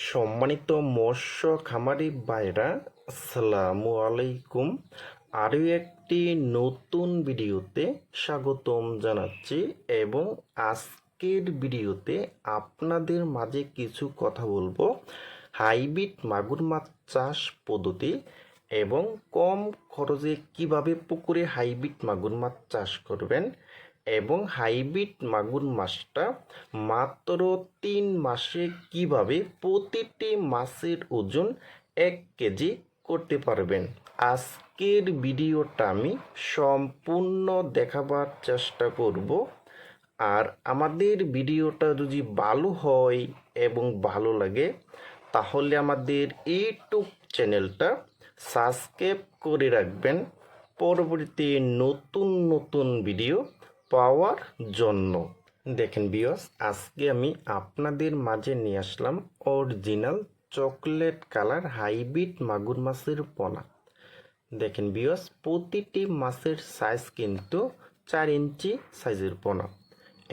সম্মানিত মৎস্য খামারি ভাইরা আসসালামু আলাইকুম। আরও একটি নতুন ভিডিওতে স্বাগতম জানাচ্ছি এবং আজকের ভিডিওতে আপনাদের মাঝে কিছু কথা বলব। হাইব্রিড মাগুর মাছ চাষ পদ্ধতি এবং কম খরচে কীভাবে পুকুরে হাইব্রিড মাগুর মাছ চাষ করবেন এবং হাইব্রিড মাগুর মাছটা মাত্র তিন মাসে কীভাবে প্রতিটি মাছের ওজন এক কেজি করতে পারবেন? আজকের ভিডিওটা আমি সম্পূর্ণ দেখাবার চেষ্টা করব। আর আমাদের ভিডিওটা যদি ভালো হয় এবং ভালো লাগে, তাহলে আমাদের ইউটিউব চ্যানেলটা সাবস্ক্রাইব করে রাখবেন। পরবর্তী নতুন নতুন ভিডিও পাওয়ার জন্য। দেখেন বিয়স আজকে আমি আপনাদের মাঝে নিয়ে আসলাম অরিজিনাল চকলেট কালার হাইব্রিড মাগুর মাছের পোনা। দেখেন বিয়স প্রতিটি মাছের সাইজ কিন্তু চার ইঞ্চি সাইজের পোনা।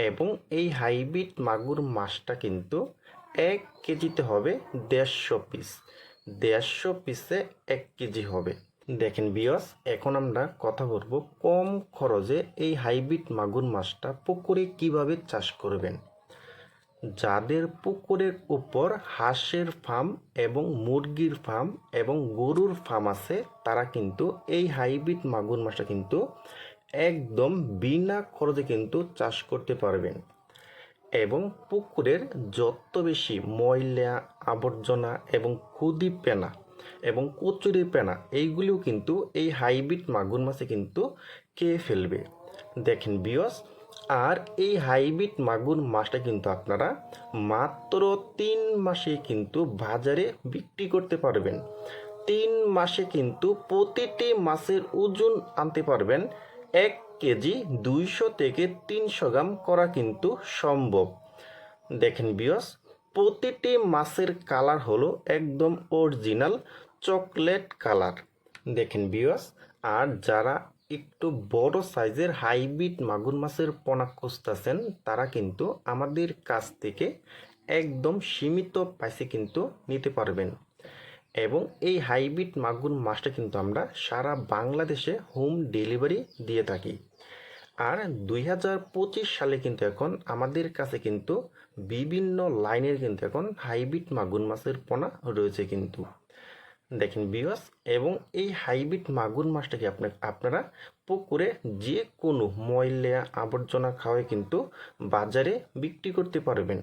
এবং এই হাইব্রিড মাগুর মাছটা কিন্তু এক কেজিতে হবে দেড়শো পিস দেড়শো পিসে এক কেজি হবে। দেখেন বিয়স এখন আমরা কথা বলব কম খরচে এই হাইব্রিড মাগুর মাছটা পুকুরে কীভাবে চাষ করবেন। যাদের পুকুরের উপর হাঁসের ফার্ম এবং মুরগির ফার্ম এবং গরুর ফার্ম আছে, তারা কিন্তু এই হাইব্রিড মাগুর মাছটা কিন্তু একদম বিনা খরচে কিন্তু চাষ করতে পারবেন। এবং পুকুরের যত বেশি ময়লা, আবর্জনা এবং খুদি পেনা এবং কচুরি পেনা, এইগুলিও কিন্তু এই হাইব্রিড মাগুর মাছে কিন্তু খেয়ে ফেলবে। দেখেন বিয়স আর এই হাইব্রিড মাগুর মাছটা কিন্তু আপনারা মাত্র তিন মাসে কিন্তু বাজারে বিক্রি করতে পারবেন। তিন মাসে কিন্তু প্রতিটি মাছের ওজন আনতে পারবেন এক কেজি দুইশো থেকে তিনশো গ্রাম করা কিন্তু সম্ভব। দেখেন বিয়স প্রতিটি মাছের কালার হলো একদম অরিজিনাল চকলেট কালার। দেখেন বিয়স আর যারা একটু বড় সাইজের হাইব্রিড মাগুর মাছের পোনা খুঁজতেছেন, তারা কিন্তু আমাদের কাছ থেকে একদম সীমিত পাইসে কিন্তু নিতে পারবেন। এবং এই হাইব্রিড মাগুর মাছটা কিন্তু আমরা সারা বাংলাদেশে হোম ডেলিভারি দিয়ে থাকি। আর দুই হাজার পঁচিশ সালে কিন্তু এখন আমাদের কাছে কিন্তু বিভিন্ন লাইনের কিন্তু এখন হাইব্রিড মাগুর মাছের পোনা রয়েছে কিন্তু। দেখেন বিওয়াস এবং এই হাইব্রিড মাগুর মাছটাকে আপনার, আপনারা পুকুরে যে কোনো ময়লা আবর্জনা খাওয়ায় কিন্তু বাজারে বিক্রি করতে পারবেন।